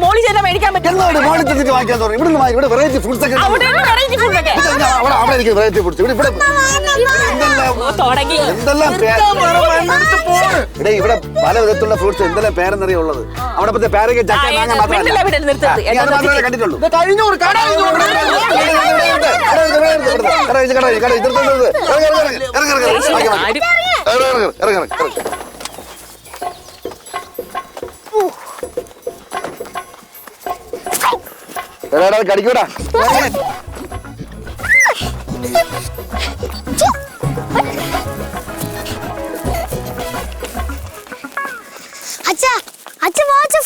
മോളി മേടിക്കാൻ പറ്റും തുടങ്ങി ഇവിടെ പല വിധത്തിലുള്ള ഫ്രൂട്ട്സ് എന്തെല്ലാം പേരെന്നറിയുള്ളത് അവിടെ പറ്റേ പേരൊക്കെ ചക്ക മാങ്ങ മാത്രമല്ല കണ്ടിട്ടുള്ളൂ കഴിഞ്ഞ്, കടിക്കൂടാ. വാങ്ങിച്ച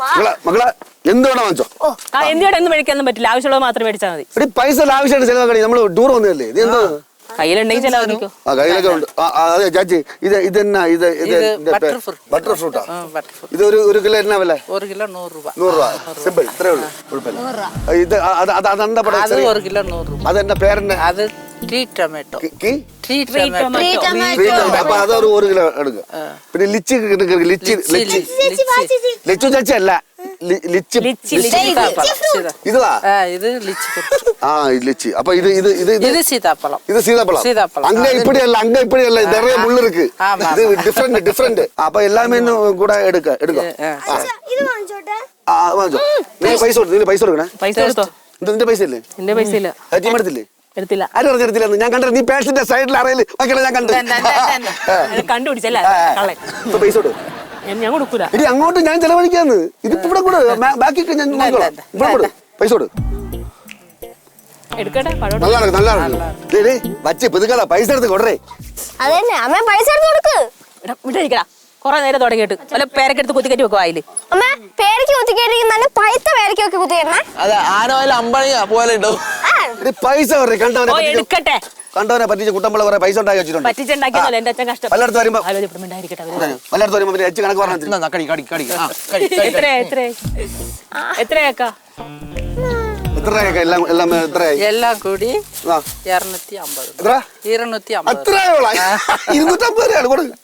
മകളെ മകളെ എന്ത് വേണം വാങ്ങിച്ചോ ആ എന്തിയോടെ ഒന്നും മേടിക്കാനൊന്നും പറ്റില്ല. ആവശ്യമുള്ളത് മാത്രം മേടിച്ചാൽ മതി. പൈസ ആവശ്യമായിട്ട് ചെലവാക്കണേ. നമ്മൾ ടൂർ വന്നതല്ലേ? ഇത് എന്താ? കയ്യിലുണ്ടെങ്കിൽ ചിലവാദിക്കോ ആ കയ്യിലൊക്കെ ഉണ്ട് ആ, ആ, അതെ ചാച്ചി ഇത് ഇത് എന്നാ ഇത് ഇത് ഇത് ഇതിന്റെ butter പേ- fruit. ബട്ടർ ഫ്രൂട്ടാ ആ, butterfruit. ഇത് ഒരു ഒരു കിലോ എന്നാ വില ஒரு கிலோ நூறு ரூபாய் നൂറ് രൂപ സിമ്പിൾ ഇത്രേ ഉള്ളൂ കുഴപ്പമില്ല ആ, ഇത് ആ, അത് അത് അതെന്താ പടം அது ஒரு கிலோ நூறு ரூபாய் അതെന്റെ പേരെന്നെ அது ட்ரீ டொமேட்டோ കി- കി tree Tree tomato tomato. Sweet ഉണ്ട്. അപ്പൊ അതൊരു ഒരു കിലോ എടുക്കുക പിന്നെ ലിച്ചി കിട്ടും, കിട്ടും, ലിച്ചി ലിച്ചി ലിച്ചു ചാച്ചി അല്ല ലി- ലിച്ചി ലിച്ചി, லிச்சி சீதாப்பழம் சீதா ഇതാ ஆ, இது லிச்சி fruit. ആ ഇത് ലിച്ചി അപ്പൊ ഇത് ഇത് ഇത് ഇത് இது சீதாப்பழம் இது சீதாப்பழம் சீதாப்பழம். அங்க அது- இப்படி அல்ல அங்க இப்படி அல்ல நிறைய முள்ளு இருக்கு ஆமா. இது டிஃபரெண்ட் டிஃபரெண்ட் அப்ப எல்லாமே இன்னும் கூட எடுக்க எடுக்க ஆ. ആ. ഇത് വാങ്ങിച്ചോട്ടെ ആ, വാങ്ങിച്ചോ നീ പൈസ കൊടുത്തു നീ പൈസ കൊടുക്കണേ പൈസ കൊടുത്തോ ഇത് നിന്റെ പൈസ ഇല്ലേ എന്റെ പൈസ ഇല്ല ആ, ടീം എടുത്തില്ലേ എടുത്തില്ല ആരും ഞാൻ കണ്ടു നീ പേഴ്സിന്റെ സൈഡിൽ അറിയില്ല മക്കളെ ഞാൻ കണ്ടു. കണ്ടുപിടിച്ചല്ലേ പൈസ കൊടു ഞാൻ- ഞാൻ കൊടുക്കൂല. ഇനി അങ്ങോട്ട് ഞാൻ ചെലവഴിക്കാന്ന്. ഇതിപ്പോ ഇവിടെ കൂടെ ബാക്കി ഞാൻ ഇവിടെ കൊടു പൈസ കൊടു വച്ച് പൈസ എടുത്ത് കൊടറേ അതന്നെ അമ്മ പൈസ എടുത്ത് കൊടുക്ക്. വിട്ടിരിക്കടാ കൊറേ നേരം തുടങ്ങിയിട്ട്. വല്ല പേരക്കെടുത്ത് കുത്തിക്കറ്റി വെക്കും വായിൽ? അമ്മ നല്ല പഴുത്ത കുത്തിക്കേരണേ അത് പോലെ ഉണ്ടാവും പൈസ കണ്ടവനെ എടുക്കട്ടെ. കണ്ടവനെ പറ്റിച്ച് കുട്ടമ്പള കുറെ പൈസ ഉണ്ടാക്കി വെച്ചിട്ടുണ്ട്. പറ്റിച്ചുണ്ടാക്കിയതല്ല എന്റെ അച്ഛൻ കഷ്ടം പലയിടത്ത് വരുമ്പോ കണക്ക് പറഞ്ഞു എത്ര എത്ര എത്രയാക്കാ? എല്ലാം കൂടി രൂപയാണ് കൊടുക്ക്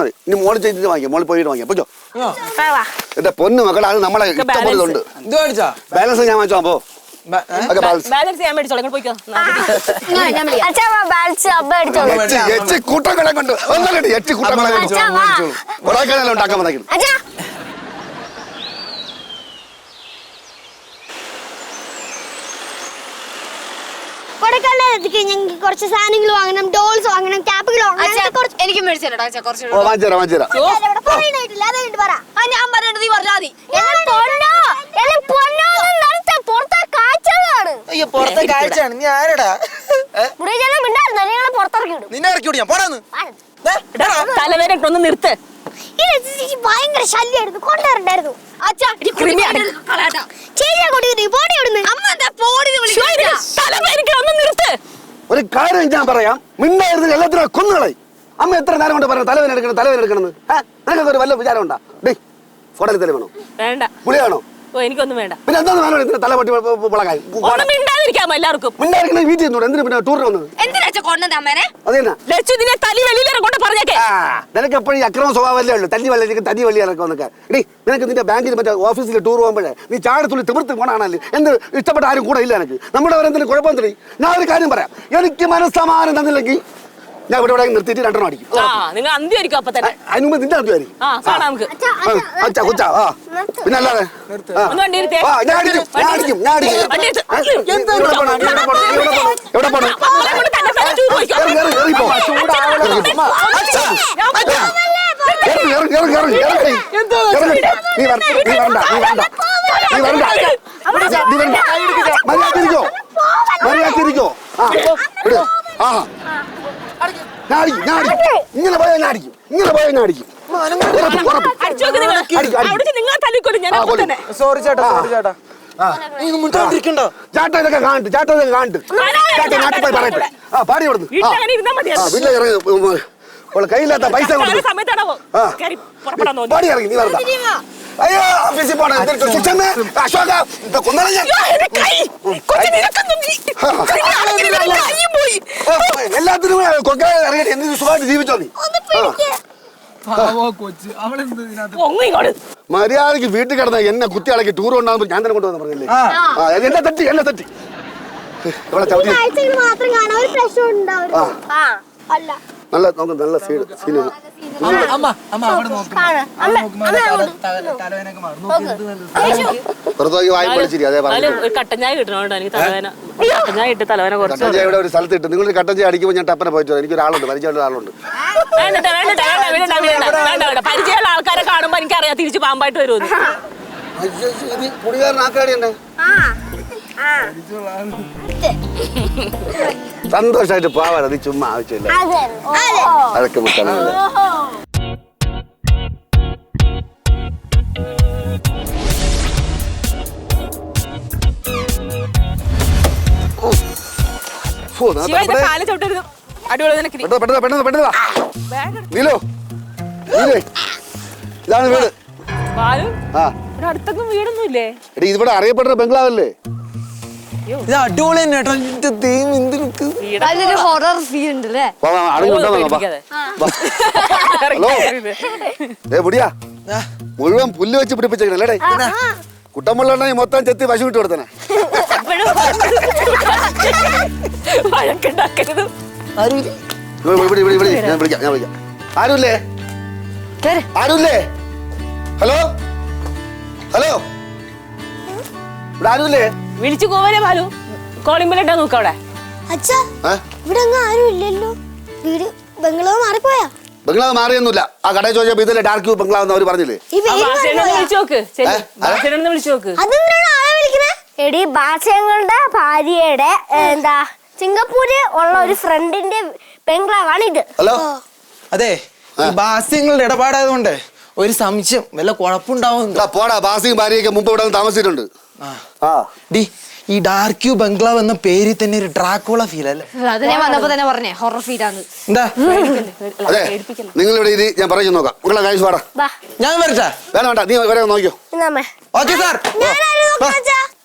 മതി. ഇനി പോയിട്ട് നമ്മളെ ഇഷ്ടം പോലെ ഉണ്ട് ഇത് ബാലൻസ് ഞാൻ വാങ്ങിച്ചോ പോ. എടുത്തോളൂ. എച്ച് എച്ച് കൂട്ടങ്ങളെ കൊണ്ട് ഒന്നല്ലടി എച്ച് കൂട്ടങ്ങളെ കൊണ്ട് അച്ഛാ വാ. കൊടൈക്കനാലും ഉണ്ടാക്കാൻ വന്നേക്കുന്നു അച്ഛാ. കൊടക്കാലെത്തിക്ക് ഞങ്ങൾക്ക് കുറച്ച് സാധനങ്ങൾ വാങ്ങണം ഡോൾസ് വാങ്ങണം ക്യാപ്പുകൾ വാങ്ങണം കുറച്ച് എനിക്ക് മേടിച്ചേരടാ അച്ഛാ കുറച്ച് ഞാൻ നീ മതി. എന്നെ പൊന്നോ എന്നെ പൊന്നോ അയ്യോ പുറത്തെ കാഴ്ചയാണ്. നീ ആരടാ? പുറത്തിറക്കി വിടും. നിന്നെ ഇറക്കി വിടി ഞാൻ. പോടാന്ന് തലവേദന ഒന്ന് നിർത്ത്. ഭയങ്കര കൊണ്ടുവരണ്ടായിരുന്നു. തലവേദന ഒരു കാര്യം ഞാൻ പറയാം. മിണ്ടായിരുന്നു എല്ലാത്തിനും കൊന്നുകളെ. അമ്മ എത്ര നേരം കൊണ്ട് പറയാം തലവേന എടുക്കണം തലവേന എടുക്കണം നിനക്കൊക്കെ ഒരു വല്ല വിചാരം ഉണ്ടാ ഡേ ഫോട്ടോ തല വേണോ? വേണ്ട. പുളിയാണോ ഓ എനിക്കൊന്നും വേണ്ട. പിന്നെ എന്താ വേണം ഇതിന് തല പൊട്ടി പുളകായി. ഒന്നും മിണ്ടാതിരിക്കാമോ എല്ലാവർക്കും? മിണ്ടായിരിക്കണ വീട്ടിൽ നിന്നൂടെ എന്തിനു പിന്നെ ടൂറിന് വന്നത്? എന്തിനാ അച്ഛാ കൊണ്ടത് അമ്മേനെ? അതെന്നാ? ലച്ചു നിന്നെ തലി വെളിയിലേറെ കൊണ്ട് പറഞ്ഞേക്കേ. ആ നിനക്ക് എപ്പോഴും ഈ അക്രമ സ്വഭാവമല്ലേ ഉള്ളൂ? തല്ലി വല്ല തല്ലി വള്ളി ഇറക്കുമെന്നൊക്കെ എടീ നിനക്ക് നിന്റെ ബാങ്കിൽ മറ്റേ ഓഫീസിൽ ടൂർ പോകുമ്പോഴേ നീ ചാടത്തുള്ളി തിമിർത്ത് പോണാണല്ലേ? എന്ത് ഇഷ്ടപ്പെട്ട ആരും കൂടെ ഇല്ല എനിക്ക് നമ്മുടെ അവരെന്തെങ്കിലും കുഴപ്പം തടി ഞാൻ ഒരു കാര്യം പറയാം. എനിക്ക് മനസ്സമാനം തന്നില്ലെങ്കിൽ ഞാൻ ഇവിടെ ഇവിടെ നിർത്തിയിട്ട് രണ്ടെണ്ണം അടിക്കും. ആ നിങ്ങൾ അന്ത്യമായിരിക്കും അപ്പൊ തന്നെ അതിന് മുമ്പ് നിന്റെ അന്ത്യമായിരിക്കും ആ കാണാം നമുക്ക്. അച്ഛാ കൊച്ചാ ആ. പിന്നെ അല്ലാതെ ആ. ഞാൻ അടിക്കും ഞാൻ അടിക്കും ഞാൻ അടിക്കും. പോണം? നീ എവിടെ പോണം? നീ എവിടെ പോണം? എവിടെ പോണം? മക്കളെ കൊണ്ട് തന്നെ തന്നെ ടൂർ പോയിക്കോ. കേറി, കേറി, കേറി പോ. കേറി, കേറി, കേറി, കേറി, കേറി. കേറി. നീ വര- നീ വരണ്ട, നീ വരണ്ട. നീ വരണ്ട. നീ വരണ്ട. മര്യാദക്കിരിക്കോ മര്യാദക്കിരിക്കോ ആ വിട്. ആ ഞാൻ അടിക്കും ഞാൻ അടിക്കും ഇങ്ങനെ പോയാൽ ഞാൻ അടിക്കും ഇങ്ങനെ പോയാൽ ഞാൻ അടിക്കും ഉറപ്പ്, ഉറപ്പ്. അടിച്ചു നോക്ക് നിങ്ങൾ അടിക്കും, അടിക്കും. അവിടെ നിങ്ങളെ തല്ലിക്കൊല്ലും ഞാൻ ആ, അപ്പൊ കൊല്ലും. തന്നെ സോറി ചേട്ടാ സോറി ചേട്ടാ. നീ ചാട്ട ഇതൊക്കെ കാണിട്ട് ചാട്ട ഇതൊക്കെ കാണിട്ട് ചാട്ട നാട്ടിൽ പോയി പറയട്ടെ. ആ പാടി കൊടുത്തു വീട്ടിൽ ഇറങ്ങി. കയ്യില്ലാത്ത പൈസ പാടി ഇറങ്ങി നീ വരണ്ട. അയ്യോ ഓഫീസിൽ പോണേ. അശോക കൊന്നോളാം ഞാൻ. എല്ലാത്തിനും കൊക്കാൻ ഇറങ്ങി എന്ത് സുഖമായിട്ട് ജീവിച്ചോ നീ? മര്യാദയ്ക്ക് വീട്ടിൽ കിടന്ന എന്നെ കുത്തി അളക്കി ടൂർ കൊണ്ടാകുമ്പോൾ ഞാൻ തന്നെ കൊണ്ടുവന്ന് പറഞ്ഞില്ലേ? ആ. എന്നെ തെറ്റി എന്നെ തെറ്റി. ഇവിടെ ചവിട്ടി. കാഴ്ചകൾ മാത്രം കാണാൻ ഒരു പ്രശ്നം ഉണ്ടാവും ആ. ആ. അല്ല. നല്ല നമുക്ക് നല്ല സീഡ് സീന് അമ്മ അമ്മ അവിടെ നോക്ക്. കാണാം അമ്മ അമ്മ അങ്ങോട്ട് തലവേനൊക്കെ മാറും. നോക്ക് എന്ത് നല്ല പുറത്തോക്കി വായി പൊളിച്ചിരി അതേ പറഞ്ഞു ഒരു കട്ടൻ ചായ കിട്ടണം കേട്ടോ എനിക്ക് തലവേന കട്ടൻ ചായ ഇട്ട് തലവേന കുറച്ച് കട്ടൻ ഇവിടെ ഒരു സ്ഥലത്ത് ഇട്ട്. നിങ്ങൾ കട്ടൻ ചായ അടിക്കുമ്പോൾ ഞാൻ ടപ്പനെ പോയിട്ടോ എനിക്ക് ഒരാളുണ്ട്. പരിചയമുള്ള ആളുണ്ട് പരിചയമുള്ള ആൾക്കാരെ കാണുമ്പോ എനിക്കറിയാം തിരിച്ചു പാമ്പായിട്ട് വരുമെന്ന്. എന്നെ സന്തോഷമായിട്ട് പോവാൻ അത് ചുമ്മാ ആവശ്യമില്ല. അതെ. അതെ അതൊക്കെ നീലേ ഇതാണ് വീട്. ഇവിടെ അറിയപ്പെടുന്ന ബംഗ്ലാവല്ലേ? ഇത് അടിപൊളി തന്നെ കേട്ടോ. ഇതിന്റെ ദൈവം എന്ത് അതിലൊരു ഹൊറർ ഫീൽ ഉണ്ട് അല്ലേ? വാ, വാ, അടങ്ങി കൊണ്ടുവാ, വാ. പേടിപ്പിക്കാതെ. വാ. ഹലോ. ഏ പൊടിയാ. മുഴുവൻ പുല്ല് വെച്ച് പിടിപ്പിച്ചേക്കണല്ലേ കുട്ടമ്പുള്ളുണ്ടെങ്കിൽ മൊത്തം ചെത്തി പശു വിട്ട് കൊടുത്തനെ. വഴക്കുണ്ടാക്കരുത്. ആരുമില്ലേ ആരുമില്ലേ ഹലോ? ഹലോ? ഇവിടെ ആരുമില്ലേ? വിളിച്ചു പോവാനേ ബാലു. കോളിംഗ് ബെൽ ഇട്ടാ അവിടെ. അച്ഛാ ഏ? ഇവിടെ അങ്ങ് ആരും ഇല്ലല്ലോ. വീട് ബംഗ്ലാവ് മാറിപ്പോയാ? ബംഗ്ലാവ് മാറിയൊന്നുമില്ല. ആ കടയിൽ ചോദിച്ചപ്പോ ഇതിലെ ഡാർക്ക് ബംഗ്ലാവ് എന്ന് അവർ പറഞ്ഞില്ലേ? ഈ പേര് മാറിപ്പോയാ? വിളിച്ചു നോക്ക്. ശരി ഏ? ഭാഷേനെ വിളിച്ചു നോക്ക്. അതെന്തിനാണ് ആളെ വിളിക്കണേ എടി ഭാഷങ്ങളുടെ ഭാര്യയുടെ എന്താ സിംഗപ്പൂര് ഉള്ള ഒരു ഫ്രണ്ടിന്റെ ബംഗ്ലാവാണ് ഇത് ഹലോ? അതെ ഈ ബാസ്യങ്ങളുടെ ഇടപാടായതുകൊണ്ട് ഒരു സംശയം വല്ല കുഴപ്പമുണ്ടാവും ഈ പോടാ ബാസിയും ഭാര്യയൊക്കെ മുമ്പ് ഇവിടെ വന്ന് താമസിച്ചിട്ടുണ്ട്. ആ. ഡി ഈ ഡാർക്യൂ ബംഗ്ലാവ് എന്ന പേരിൽ തന്നെ ഒരു ഡ്രാക്കോള ഫീൽ അല്ലേ? അത് ഞാൻ വന്നപ്പോ തന്നെ പറഞ്ഞേ ഹൊറർ ഫീൽ ആണ് എന്താ? അതെ. നിങ്ങൾ ഇവിടെ ഇരി ഞാൻ പറഞ്ഞു നോക്കാം. നിങ്ങളെ കാഴ്ച പാടാ ബാ ഞാൻ വരട്ടെ? വേണ്ട വേണ്ട നീ വരെ നോക്കിയോ ഓക്കെ സാർ.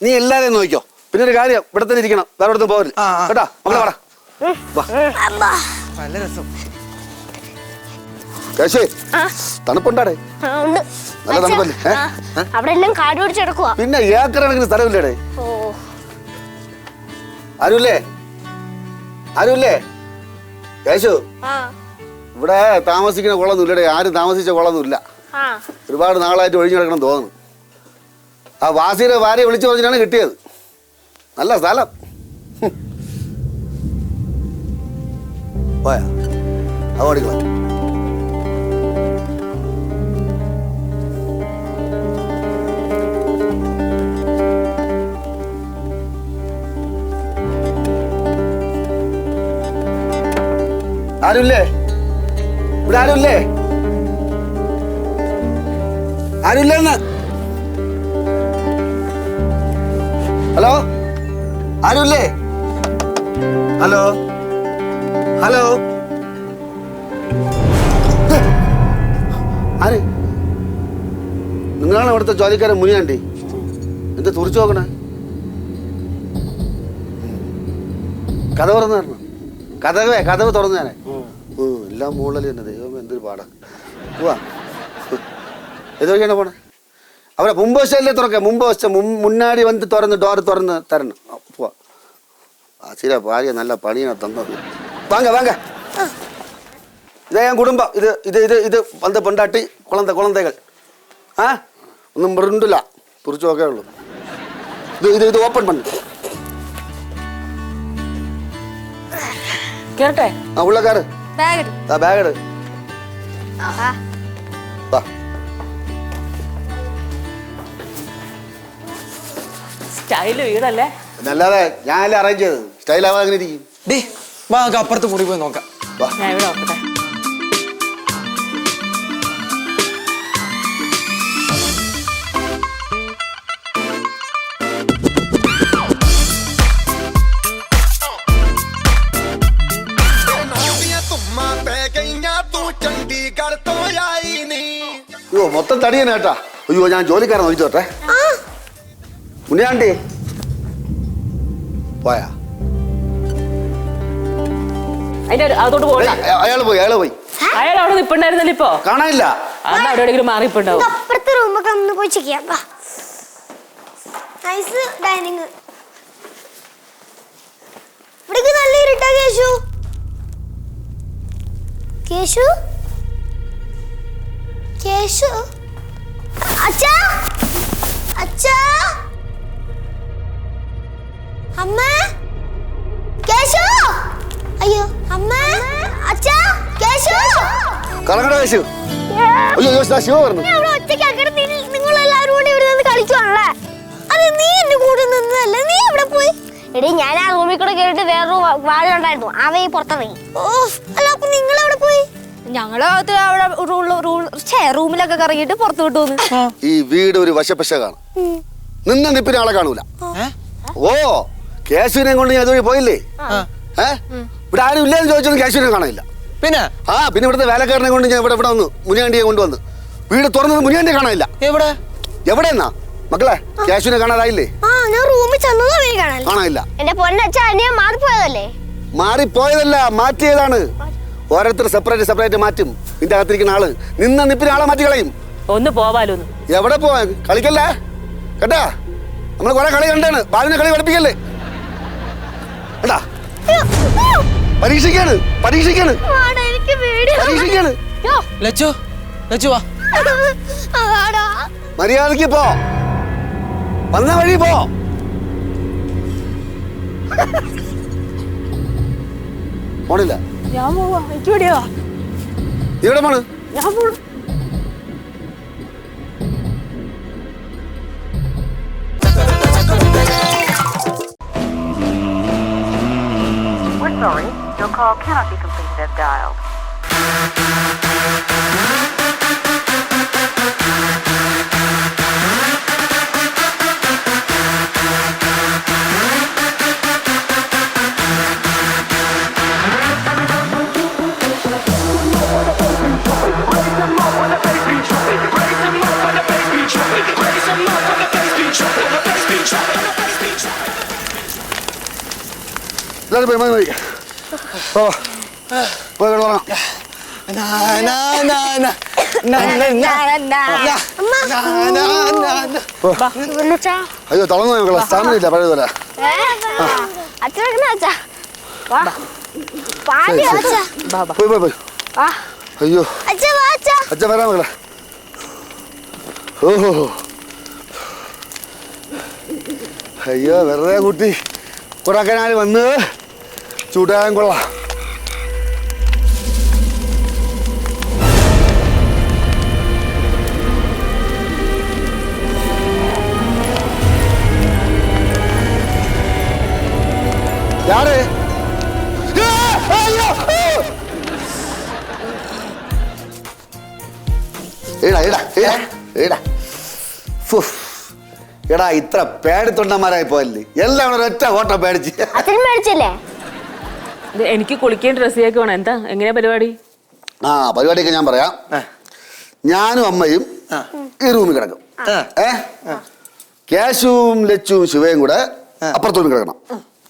നീ എല്ലാരെയും നോക്കിയോ പിന്നെ ഒരു കാര്യം ഇവിടെ തന്നെ ഇരിക്കണം. വേറെ ഇടത്തും പോകരുത്. കേട്ടാ? മക്കളെ പാടാ വാ. നല്ല രസം. കേശേ തണുപ്പുണ്ടാടേ? നല്ല തണുപ്പല്ലേ? അവിടെ എല്ലാം കാട് പിടിച്ചെടുക്കുവാ പിന്നെ ഏക്കറണക്കിന് സ്ഥലമില്ലേടേ? ഓ. ആരുമില്ലേ ആരുമില്ലേ കേശു ഇവിടെ താമസിക്കുന്ന കുളമൊന്നും ഇല്ലടേ? ആരും താമസിച്ച കുളമൊന്നും ഇല്ല ആ. ഒരുപാട് നാളായിട്ട് ഒഴിഞ്ഞു കിടക്കണം തോന്നുന്നു. ആ വാസിയുടെ ഭാര്യ വിളിച്ചു പറഞ്ഞിട്ടാണ് കിട്ടിയത്. നല്ല സ്ഥലം. പോയാ. അത് ഓടിക്കളാം ആരുമില്ലേ ഇവിടെ ആരുല്ലേ? ആരുല്ലെന്ന് ഹലോ? ആരുല്ലേ ഹലോ? ഹലോ. ആര്? നിങ്ങളാണ് ഇവിടുത്തെ ജോലിക്കാരൻ മുനിയാണ്ടി എന്താ തുറച്ചു നോക്കണേ? കഥ തുറന്നു തരണം. കഥവേ കഥവ് തുറന്നു എല്ലാം മുകളിൽ തന്നെ. ദൈവം എന്തൊരു പാടാ. പോവാ. ഏത് വഴിയാണ് പോണേ? അവരെ മുമ്പ് വശല്ലേ തുറക്ക? മുമ്പ് വശം മുന്നാടി വന്ന് തുറന്ന് ഡോർ തുറന്ന് തരണം. പോവാ. ആ ശരിയാ ഭാര്യ നല്ല പണിയാണ് തന്നത്. വാങ്ങ വാങ്ങ. ഇതേ ഞാൻ കുടുംബം. ഇത് ഇത് ഇത് ഇത് വന്ന് പൊണ്ടാട്ടി കുളന്ത കുളന്തകൾ. ആ? ഒന്നും മൃണ്ടില്ല തുറച്ചു നോക്കേ ഉള്ളൂ. ഇത് ഇത് ഇത് ഓപ്പൺ പണ്ട് കേട്ടെ ആ ഉള്ളക്കാര്. ബാഗ് എടു വാ. സ്റ്റൈൽ വീടല്ലേ? പിന്നെ അല്ലാതെ ഞാനല്ലേ അറേഞ്ച് ചെയ്തത്. സ്റ്റൈൽ ആവാൻ അങ്ങനെ ഇരിക്കും? ഡി വാ നമുക്ക് അപ്പുറത്ത് കൂടി പോയി നോക്കാം. വാ. ഞാൻ ഇവിടെ നോക്കട്ടെ. തടിയനാട്ടാ. അയ്യോ ഞാൻ ജോലിക്കാരൻ നോക്കി തൊട്ടെ ഉണ്ണിയാണ്ടി. പോയാ. അതിന്റെ അതോട്ട് പോകണ്ട അയാൾ പോയി അയാൾ പോയി. അയാൾ അവിടെ നിപ്പുണ്ടായിരുന്നല്ലോ ഇപ്പൊ? കാണാനില്ല. അന്ന് അവിടെ എവിടെയെങ്കിലും മാറിപ്പോണ്ടാവും അപ്പുറത്തെ റൂമൊക്കെ ഒന്ന് പോയി ചെക്ക് ചെയ്യാം. നൈസ് ഡൈനിങ് ഇവിടേക്ക് നല്ല ഇരുട്ടാ കേശു. കേശു? കേശു? അച്ഛാ! അച്ഛാ! അമ്മ! കേശു! അയ്യോ അമ്മ! അച്ഛാ! കേശു! കളങ്ങട ശിവ അയ്യോ അയ്യോ ദാ ശിവ പറഞ്ഞു. അവിടെ ഒറ്റയ്ക്കാക്കിയിട്ട് നീ- നിങ്ങളെല്ലാവരും കൂടി ഇവിടെ നിന്ന് കളിക്കുവാണല്ലേ? അത് നീ എന്റെ കൂടെ നിന്നല്ലേ നീ എവിടെ പോയി? എടി ഞാൻ ആ റൂമിൽ കൂടെ കേറിട്ട് വേറൊരു വാഴുണ്ടായിരുന്നു അവ ഈ പുറത്തിറങ്ങി ഓ അല്ല അപ്പൊ നിങ്ങൾ ഞങ്ങൾ അവിടെ റൂൾ- ഛേ, റൂമിലൊക്കെ കറങ്ങിയിട്ട് പുറത്തു വിട്ടു വന്ന്. ഈ വീട് ഒരു വശപ്പശ കാണും നിന്ന നിപ്പിന് ആളെ കാണൂല. ഓ കേശുവിനെ കൊണ്ട് ഞാൻ അതുവഴി പോയില്ലേ? ഏ? ഇവിടെ ആരും ഇല്ലെന്ന് ചോദിച്ചൊന്നും കേശുവിനെ കാണില്ല പിന്നെ? ആ പിന്നെ ഇവിടുത്തെ വേലക്കാരനെ കൊണ്ട് ഞാൻ ഇവിടെ ഇവിടെ വന്നു മുനിയാണ്ടിയെ കൊണ്ടുവന്ന്. വീട് തുറന്നത് മുനിയാണ്ടിയെ കാണാനില്ല. എവിടെ? എവിടെയെന്നാ? മക്കളെ കേശുവിനെ കാണാതായില്ലേ? ആ ഞാൻ റൂമിൽ ചെന്നതാ കാണാനില്ല. എന്റെ പൊന്നച്ഛൻ അനിയ മാറിപ്പോയതല്ലേ? മാറിപ്പോയതല്ല മാറ്റിയതാണ്. ഓരോരുത്തർ സെപ്പറേറ്റ് സെപ്പറേറ്റ് മാറ്റും. നിന്റെ അകത്തിരിക്കുന്ന ആൾ. നിന്ന നിപ്പിന് ആളെ മാറ്റി കളയും. ഒന്ന് പോവാലോന്ന് എവിടെ പോവാ? കളിക്കല്ലേ? കേട്ടാ? നമ്മൾ കുറെ കളി കണ്ടാണ്. ബാലിനെ കളി പഠിപ്പിക്കല്ലേ? കേട്ടാ? പരീക്ഷിക്കാണ്. പരീക്ഷിക്കാണ്. ആടാ, എനിക്ക് പേടി. പരീക്ഷിക്കാണ്. ലച്ചു ലച്ചു വാ. ആടാ. മര്യാദയ്ക്ക് പോ. വന്ന വഴി പോ. പോണില്ല. ഞാൻ പോവാ എനിക്ക് പേടിയാ നീ എവിടെ പോണ് ഞാൻ പോണു We're sorry, your call cannot be completed as dialed. എല്ലാവരും പോയി മതി ഓ പോയി. അയ്യോ തളർന്നു നോക്കള സ്റ്റാമിന ഇല്ല പഴയതുപോലെ പോയി പോയി പോയി. വാ. അയ്യോ. അച്ഛൻ വരാം മകളെ ഓഹോ. അയ്യോ വെറുതെ കുട്ടി. കുറക്കനാല് വന്ന്. ചൂടാൻ കൊള്ളാം யாரு ആ, അയ്യോ, ആ. എടാ എടാ എടാ എടാ. ഫുഫ്. എടാ ഇത്ര പേടിത്തൊണ്ടന്മാരായി പോയല്ലേ. എല്ലാം കൂടെ ഒറ്റ ഓട്ടം പേടിച്ച്. അച്ഛൻ മേടിച്ചില്ലേ ഇത് എനിക്ക് കുളിക്കാൻ ഡ്രസ് ചെയ്യൊക്കെ വേണം എന്താ? എങ്ങനെയാ പരിപാടി? ആ പരിപാടിയൊക്കെ ഞാൻ പറയാം. ഞാനും അമ്മയും ഈ റൂമിൽ കിടക്കും. ആ. ഏ? കേശുവും ലച്ചുവും ശിവയും കൂടെ അപ്പുറത്ത് റൂമിൽ കിടക്കണം.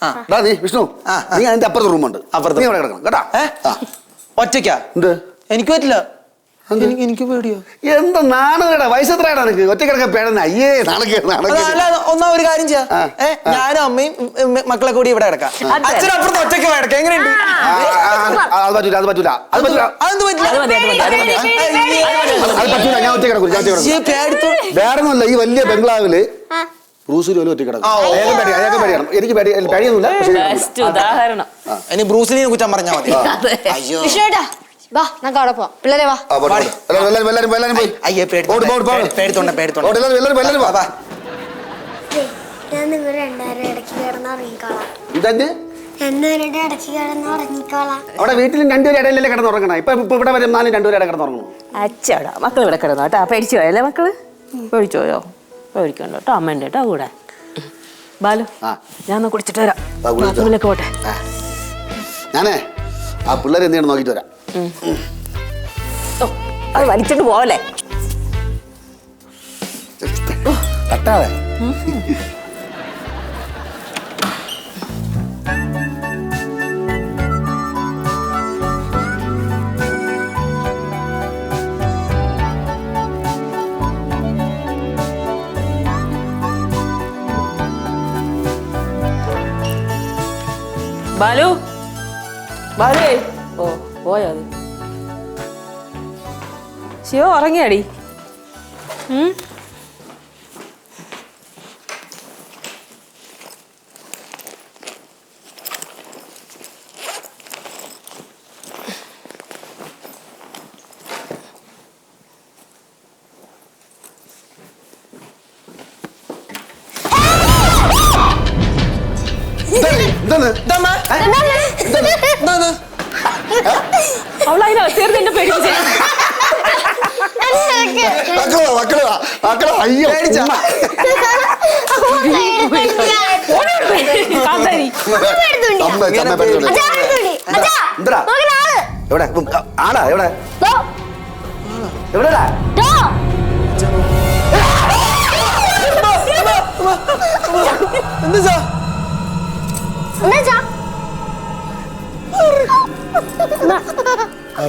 ആ. നീ വിഷ്ണു. നീ അതിന്റെ അപ്പുറത്ത് റൂമുണ്ട്. അപ്പുറത്ത്. നീ അവിടെ കിടക്കണം കേട്ടാ. ഒറ്റയ്ക്കാ? എന്ത്? എനിക്ക് പറ്റില്ല. എനിക്ക് എനിക്ക് പേടിയോ. എന്താ നാണകടാ? നിനക്ക്? അയ്യേ നാണക്കേട് അത് അല്ല ഒന്നാ ഒരു കാര്യം ചെയ്യാം. ഞാനും അമ്മയും മക്കളെ കൂടി ഇവിടെ കിടക്കാം. അച്ഛനപ്പുറത്ത് ഒറ്റയ്ക്ക് കിടക്കാം. എങ്ങനെയുണ്ട്? അത് പറ്റൂല അത് പറ്റൂല അത് പറ്റൂല. അതെന്ത് പറ്റില്ല? അത് പറ്റൂല ഞാൻ ഒറ്റ ഈ വലിയ ബംഗ്ലാവിൽ ബ്രൂസിൽ പോലും ഒറ്റ കിടക്കും. അയാൾക്കും പേടിയാണ് എനിക്ക് പേടി പേടിയൊന്നുമില്ല ഇനി ബ്രൂസിലിനെ കുറ്റം പറഞ്ഞാൽ മതി. അയ്യോ. വാ നമുക്ക് അവിടെ പോവാം. പിള്ളേരെ വാ. ആ, പോട്ടെ, പോട്ടെ. എല്ലാവരും എല്ലാവരും എല്ലാവരും എല്ലാവരും പോയി. അയ്യേ പോട്, പോട്, പോട്. പേടിത്തോണ്ട പേടിത്തോണ്ട പോട്ടെ, എല്ലാവരും എല്ലാവരും എല്ലാവരും വാ. ഞാൻ നിങ്ങൾ രണ്ടുപേരും ഇടയ്ക്ക് കിടന്ന് ഉറങ്ങിക്കോളാം. ഇതെന്ത്? രണ്ടുപേരുടെ ഇടയ്ക്ക് കിടന്ന് ഉറങ്ങിക്കോളാം. അവിടെ വീട്ടിലും രണ്ടുപേരും ഇടയിലല്ലേ കിടന്നുറങ്ങണം ഇപ്പൊ ഇപ്പൊ ഇവിടെ വരും നാലും രണ്ടുപേരും ഇടയിൽ കിടന്നുറങ്ങണം അച്ചടാ മക്കൾ ഇവിടെ കിടന്നു കേട്ടോ? പേടിച്ചു പോയല്ലേ മക്കൾ? പേടിച്ചു പോയോ പേടിക്കണ്ട കേട്ടോ അമ്മേന്റെ കേട്ടോ കൂടെ. ബാലു ആ. ഞാൻ ഒന്ന് കുടിച്ചിട്ട് വരാം. ആ. ബാത്റൂമിലേക്ക് പോട്ടെ. ഞാനേ ആ പിള്ളേരെ എന്തെങ്കിലും നോക്കിട്ട് വരാം. അത് വലിച്ചിട്ട് പോവല്ലേ? തട്ടാതെ. ബാലു? ബാലു? ഓ പോയോ അത് ശിവ ഉറങ്ങിയാടി? എന്താണ് എന്താണ് അവൾ അതിനെ തീർന്ന് എന്നെ പേടിപ്പിച്ചേ മക്കളാ മക്കളാ മക്കളാ അയ്യോ പേടിച്ചാ? എവിടെ? ആടാ എവിടെ? എവിടെടാ? എന്താ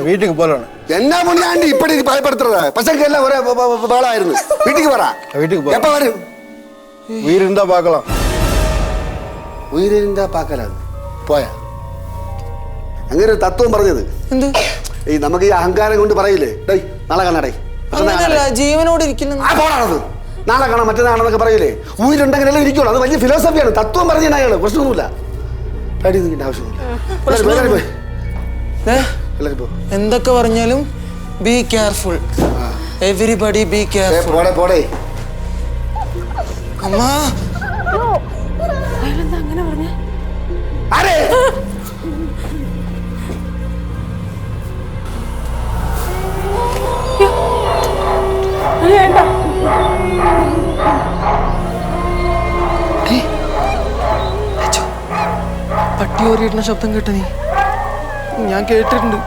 வீட்டுக்கு போகலாம் என்ன முன்னாண்டி இப்படி பயப்படுத்துறத பசங்க எல்லாம் ஒரே வேலாயிருந்து வீட்டுக்கு வரா வீட்டுக்கு போ எப்ப வரும் உயிர் இருந்தா பார்க்கலாம் உயிர் അങ്ങനെ ഒരു തത്വം പറഞ്ഞത്. ഈ നമുക്ക് ഈ അഹങ്കാരം കൊണ്ട് പറയില്ലേ? നാളെ കാണാടേ ജീവനോട് ഇരിക്കുന്നു. നാളെ കാണാം മറ്റന്നാണെന്നൊക്കെ പറയില്ലേ? ഉയിലുണ്ടെങ്കിൽ എല്ലാം ഇരിക്കുള്ളൂ. അത് വലിയ ഫിലോസഫിയാണ് തത്വം പറഞ്ഞാൽ അയാൾ പ്രശ്നമൊന്നുമില്ല. പേടി നിൽക്കേണ്ട ആവശ്യമില്ല എന്തൊക്കെ പറഞ്ഞാലും be careful everybody be careful പോടെ പോടെ. അമ്മാ. ആരേ? പട്ടി ഓരിയിടുന്ന ശബ്ദം കേട്ടോ നീ. ഞാൻ കേട്ടിട്ടുണ്ട്.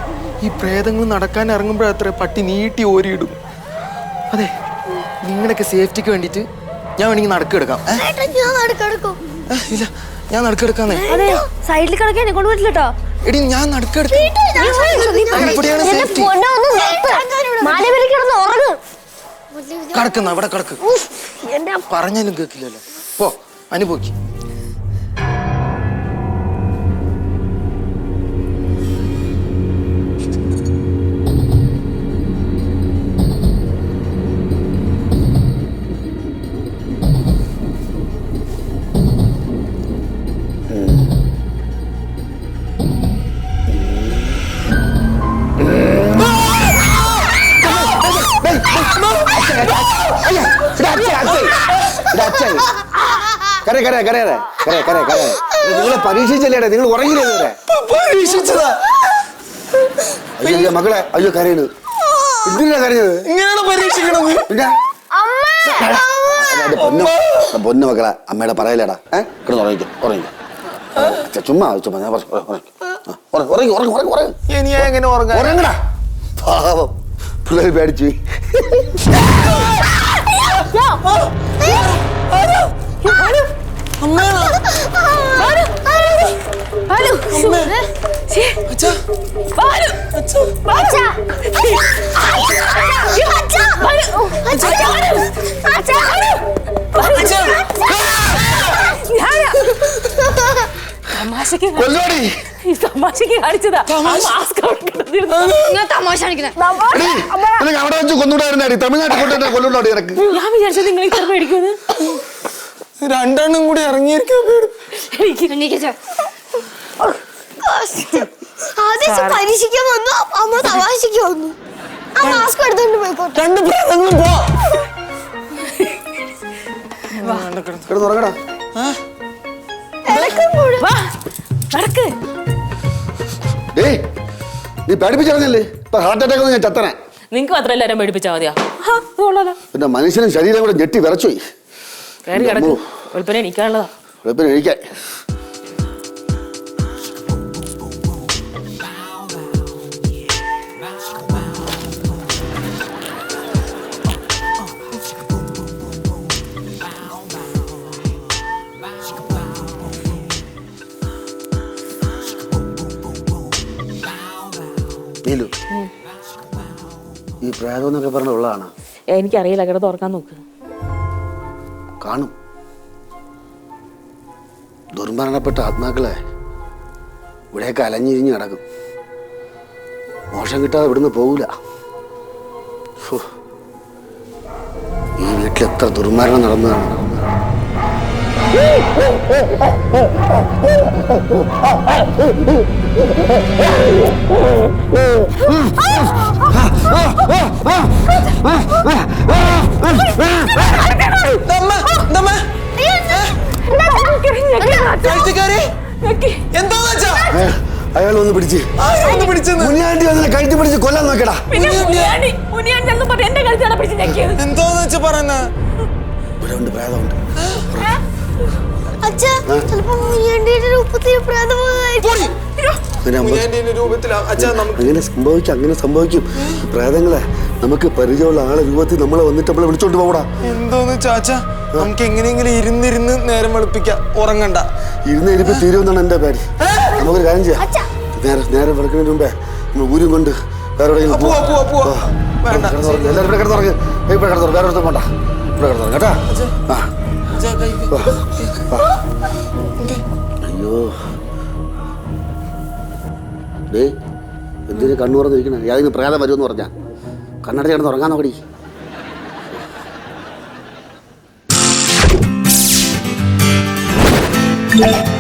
ഈ പ്രേതങ്ങൾ നടക്കാൻ ഇറങ്ങുമ്പോഴത്ര പട്ടി നീട്ടി ഓരിയിടും. അതെ നിങ്ങളുടെയൊക്കെ സേഫ്റ്റിക്ക് വേണ്ടിയിട്ട് ഞാൻ വേണമെങ്കിൽ നടക്കെടുക്കാം ഇല്ല ഞാൻ നടക്കെടുക്കാന്നേ അതെ സൈഡിൽ കിടക്കാൻ കൊണ്ട് പറ്റില്ല കേട്ടോ. എടി ഞാൻ നടക്കെടുക്കാം കടക്കുന്ന അവിടെ കിടക്ക് പറഞ്ഞാലും കേൾക്കില്ലല്ലോ. പോ അനുഭവിക്ക് കരേ കരയാ കരയാ കരയാ കരയാ കരേ നിങ്ങളെ പരീക്ഷിച്ചല്ലേടെ നിങ്ങൾ ഉറങ്ങിയില്ലേ ഇതുവരെ പരീക്ഷിച്ചതാ അയ്യോ അയ്യോ, മക്കളെ അയ്യോ കരയണ് എന്തിനാ കരഞ്ഞത് ഇങ്ങനെയാണ് പരീക്ഷിക്കണത് പിന്നെ അല്ല, എന്റെ പൊന്നു എന്റെ പൊന്നു മക്കളെ അമ്മയുടെ പറയലേടാ ഏഹ് കിടന്ന് ഉറങ്ങിക്കോ ഉറങ്ങിക്കോ ഛെ, ചുമ്മാ ചുമ്മാ ഞാൻ പറഞ്ഞു ഉറങ്ങി ഉറങ്ങി ഉറങ്ങി ഉറങ്ങി ഉറങ്ങി ഇനി ഞാൻ എങ്ങനെ ഉറങ്ങാൻ ഉറങ്ങടാ പാവം പിള്ളേർ പേടിച്ചു തമാശക്ക് കാണിച്ചതാ. തമാശ. അവിടെ വെച്ച് കൊന്നുകൂടായിരുന്നു തമിഴ്നാട്ടിൽ കൊണ്ടുവരുന്ന കൊല്ലുണ്ടോടി നിനക്ക്. ഞാൻ വിചാരിച്ചത് നിങ്ങൾ ഇത്ര പേടിക്കുമെന്ന് രണ്ടെണ്ണം കൂടി ഇറങ്ങിയിരിക്കാൻ ആദ്യം പരീക്ഷിക്കാൻ വന്നു അമ്മ തമാശക്ക് വന്നു. ആ മാസ്ക് എടുത്തോണ്ട് പോയിക്കോട്ടെ. രണ്ട് പ്രേതങ്ങളും പോ. കിടന്നുറങ്ങടാ വാ നടക്ക്. ഏയ് നീ ഇപ്പൊ ഹാർട്ട് അറ്റാക്ക് ഒന്നും ഞാൻ ചത്തനെ നിങ്ങക്ക് മാത്രം എല്ലാരും പേടിപ്പിച്ചാ മതിയാ? ആ, അത് കൊള്ളാലോ പിന്നെ മനുഷ്യനും ശരീരം കൂടെ ഞെട്ടി വിറച്ചുപോയി. കയറി കിടക്കും. വെളുപ്പിനെ എനിക്കാനുള്ളതാ വെളുപ്പിനെ എനിക്കാൻ നീലു ഈ പ്രേതം എന്നൊക്കെ പറഞ്ഞ ഉള്ളതാണ്? എനിക്കറിയില്ല. കിടന്ന് തുറക്കാൻ നോക്ക്. കാണും ദുർമരണപ്പെട്ട ആത്മാക്കളെ ഇവിടെയൊക്കെ അലഞ്ഞിരിഞ്ഞ് കിടക്കും മോശം കിട്ടാതെ ഇവിടുന്ന് പോകൂല ഈ വീട്ടിൽ എത്ര ദുർമരണം നടന്നതാണ് ദമ്മ, അയാൾ ഒന്ന് പിടിച്ച്? മുന്നിയാണ്ടി അതിനെ കഴുത്തി പിടിച്ച് കൊല്ലാൻ നോക്കടാ. എന്തോന്ന് വെച്ച് പറയുന്നെ? ഉണ്ട് പ്രേതമുണ്ട് അച്ഛാ ചിലപ്പോ മുനിയാണ്ടിയുടെ രൂപത്തിൽ പ്രേതമായിരിക്കും. അങ്ങനെ സംഭവിക്കും അങ്ങനെ സംഭവിക്കും. പ്രേതങ്ങളെ നമുക്ക് പരിചയമുള്ള ആളെ രൂപത്തിൽ നമ്മളെ വന്നിട്ട് നമ്മളെ വിളിച്ചോണ്ട് പോകടാ എന്തോന്ന് ചാച്ച നമുക്ക് എങ്ങനെയെങ്കിലും ഇരുന്നിരുന്ന് നേരം വെളുപ്പിക്കാം ഉറങ്ങണ്ട. ഇരുന്ന് ഇരിപ്പ് തീരുമെന്നാണ് എന്റെ പേര് നമുക്കൊരു കാര്യം ചെയ്യാം. നേരം നേരം വെളുക്കുന്നതിന് മുമ്പേ നമ്മൾ ഊരും കൊണ്ട് വേറെ എവിടെയെങ്കിലും എല്ലാവരും ഇവിടെ കിടന്നുറങ്ങ് ഇവിടെ കിടന്നുറങ്ങ് വേറെ അടുത്ത് പോണ്ട. ഇവിടെ കിടന്നു കേട്ടാ. ആ. അയ്യോ. ഡേ എന്തിനു കണ്ണു തുറന്നിരിക്കണേ ഏതെങ്കിലും പ്രേതം വരുമെന്ന് പറഞ്ഞാൽ കണ്ണടച്ച് കിടന്ന് ഉറങ്ങാൻ നോക്കടി. ആ